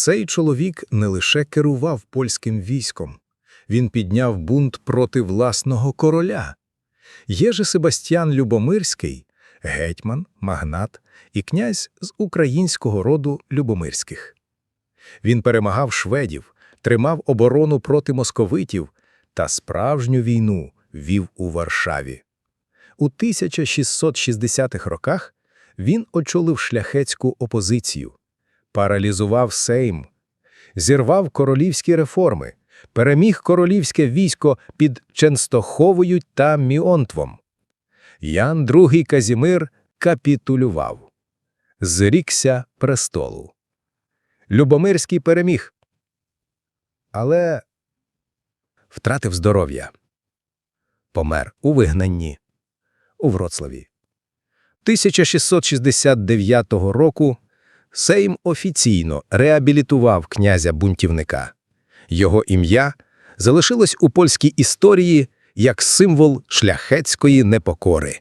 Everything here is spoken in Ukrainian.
Цей чоловік не лише керував польським військом, він підняв бунт проти власного короля. Єже Себастьян Любомирський – гетьман, магнат і князь з українського роду Любомирських. Він перемагав шведів, тримав оборону проти московитів та справжню війну вів у Варшаві. У 1660-х роках він очолив шляхетську опозицію, паралізував Сейм, зірвав королівські реформи, переміг королівське військо під Ченстоховою та Міонтвом. Ян II Казімир капітулював, зрікся престолу. Любомирський переміг, але втратив здоров'я. Помер у вигнанні у Вроцлаві. 1669 року Сейм офіційно реабілітував князя-бунтівника. Його ім'я залишилось у польській історії як символ шляхетської непокори.